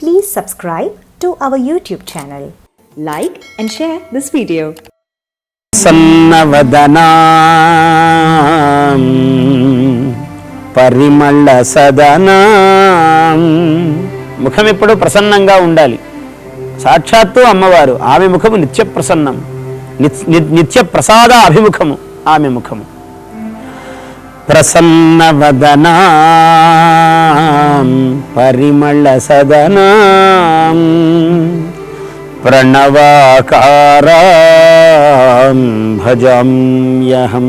Please subscribe to our YouTube channel. Like and share this video. సన్నవదనా పరిమళ సదనా ముఖం ఎప్పుడు ప్రసన్నంగా ఉండాలి సాక్షాత్తు అమ్మవారు ఆమె ముఖము నిత్య ప్రసన్నం నిత్య ప్రసాద అభిముఖము ఆమె ముఖము ప్రసన్నవదనా పరిమళ సదనా ప్రణవాకారాం భజామ్యహం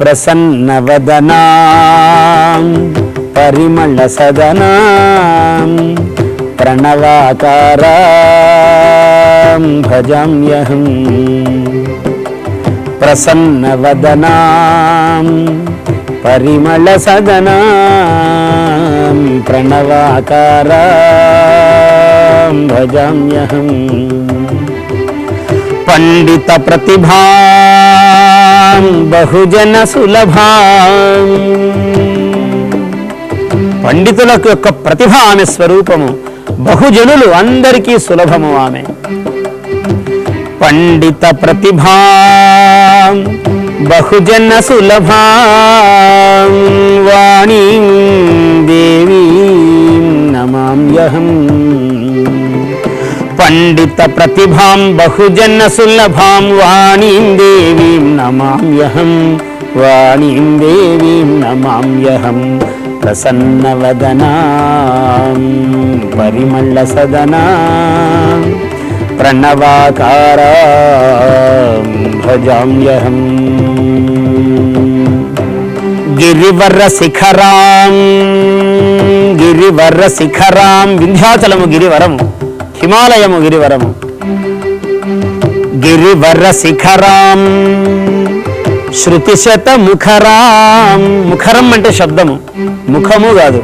ప్రసన్నవదనా పరిమళ సదనా ప్రణవాకారాం భజామ్యహం ప్రసన్నవదనా పరిమళ సదనా ప్రణవాకారా భజామ్యహం. పండిత ప్రతిభా బహుజన సులభా. పండితులకు యొక్క ప్రతిభ ఆమె స్వరూపము బహుజనులు అందరికీ సులభము ఆమె. పండిత ప్రతిభా బహుజన సులభా వాణీ దేవీ నమామ్యహం. పండిత ప్రతిభాం బహుజన సులభాం వాణీం దేవీం నమామ్యహం వాణీం దేవీం నమామ్యహం. ప్రసన్నవదనా పరిమళ సదనా. ప్రణవాకారా భజామ్యహం గిరివర శిఖరాం గిరివర్ర శిఖరాం వింధ్యాచలము గిరివరము హిమాలయము గిరివరము। గిరివర శిఖరాం శృతిశత ముఖరాం ముఖరం అంటే శబ్దము ముఖము కాదు।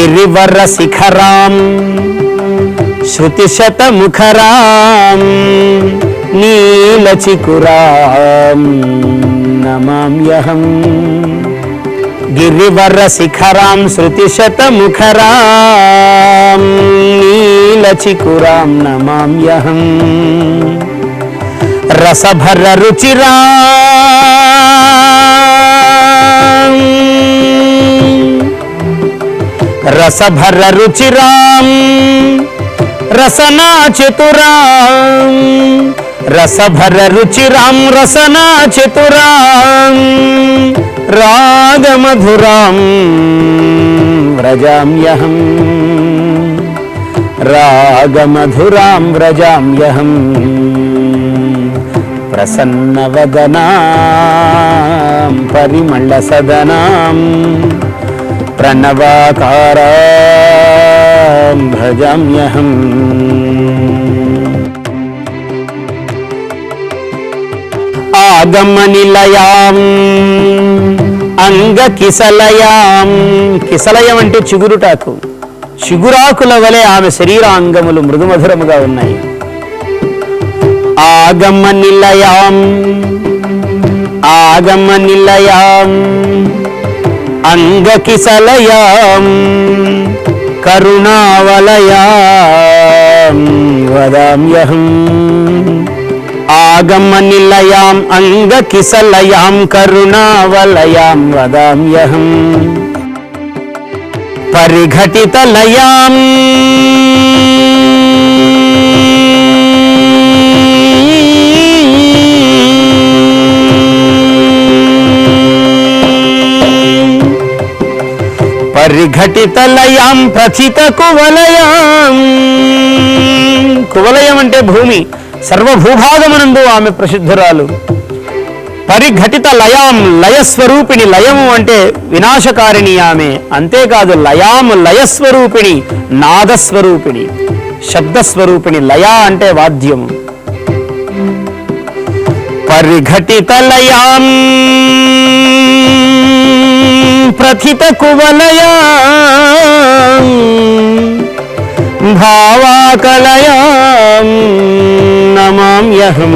గిరివర శిఖరాం శృతిశత ముఖరాం నీలచికురాం నమామ్యహం. గిరివర శిఖరాం శృతిశత ముఖరాం నీలచికురాం నమామ్యహం. రసభర రుచిరా రసభర రుచిరాం రసనా చతురాం రసభర రుచిరాం రసనా చతురాం రాగమధురాం వ్రజామ్యహం రాగమధురాం వ్రజామ్యహం ప్రసన్నవదనాం పరిమళ సదనాం ప్రణవాకారాం భజామ్యహం ఆగమనిలయాం అంగ కిసలయాం కిసలయం అంటే చిగురుటాకు. చిగురాకుల వలె ఆమె శరీరాంగములు మృదుమధురముగా ఉన్నాయి. ఆగమనిలయాం ఆగమనిలయాం. అంగకి నిలయాం అంగకిసలయాం కరుణావలయాం వదామ్యహం ఆగమ నిలయాం అంగకి సలయాం కరుణావలయాం వదామ్యహం పరిఘటితలయాం. పరిఘటితలయాం ప్రథిత కువలయాం. కువలయం అంటే భూమి సర్వభూభాగమునందు ఆమె ప్రసిద్ధురాలు. పరిఘటిత లయాం లయస్వరూపిణి లయము అంటే వినాశకారిణి ఆమె. అంతేకాదు లయాం లయస్వరూపిణి నాదస్వరూపిణి. శబ్దస్వరూపిణి లయా అంటే వాద్యము పరిఘటిత లయాం. ప్రథిత కువలయా భావాకలయా నమామ్యహం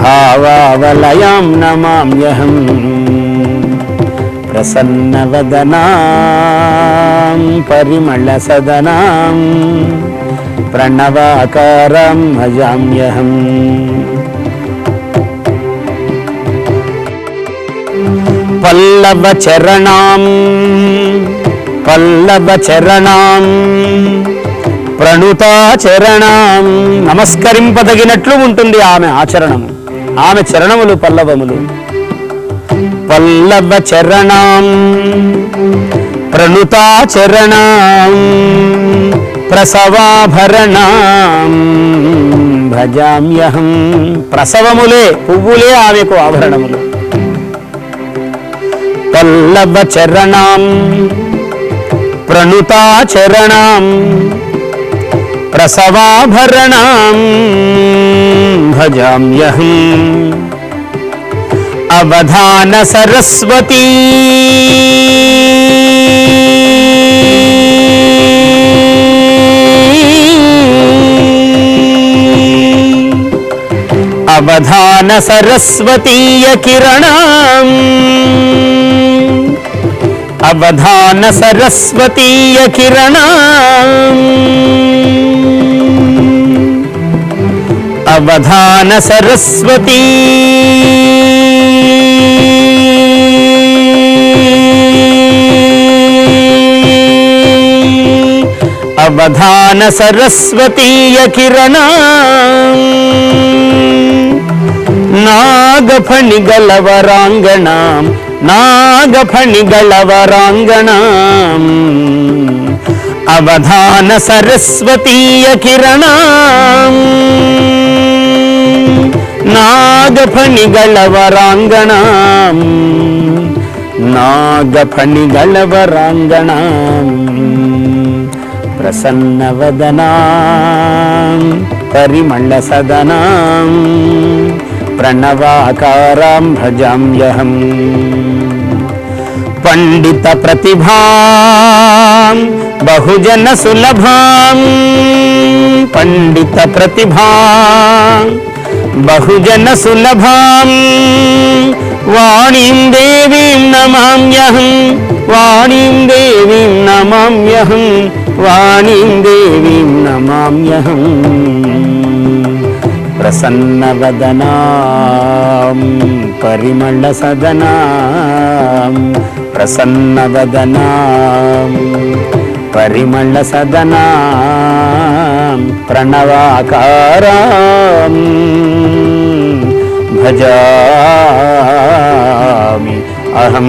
భావావలయాం నమామ్యహం ప్రసన్నవదనాం పరిమళసదనాం ప్రణవాకారం భజామ్యహం పల్లవచరణాం పల్లవచరణాం ప్రణుతాచరణం నమస్కరింపదగినట్లు ఉంటుంది ఆమె ఆచరణము ఆమె చరణములు పల్లవములు. పల్లవ చరణాం ప్రణుతాచరణం ప్రసవాభరణాం. భజామ్యహం ప్రసవములే పువ్వులే ఆమెకు ఆభరణములు. పల్లవ చరణం ప్రణుతాచరణం ప్రసవాభరణం భజామ్యహం. అవధాన సరస్వతీ. అవధాన సరస్వతీయ కిరణం అవధాన సరస్వతీయ కిరణ. అవధాన సరస్వతీ. అవధాన సరస్వతీయ కిరణ. నాగఫణిగలవరాంగణాం నాగఫణిగలవరాంగణాం అవధాన సరస్వతీయ కిరణం. నాగఫణిగళవరాంగణం నాగఫణిగళవరాంగణం ప్రసన్నవదనాం పరిమళ సదనాం. ప్రణవాకారాం భజామ్యహం పండిత ప్రతిభాం బహుజన సులభాం పండిత ప్రతిభాం బహుజన సులభాం వాణీం దేవీం నమామ్యహం వాణీం దేవీం నమామ్యహం వాణీం దేవీం నమామ్యహం ప్రసన్నవదనాం పరిమళ సదనాం ప్రసన్నవదనాం పరిమళ సదనాం ప్రణవాకారాం భజామి అహం.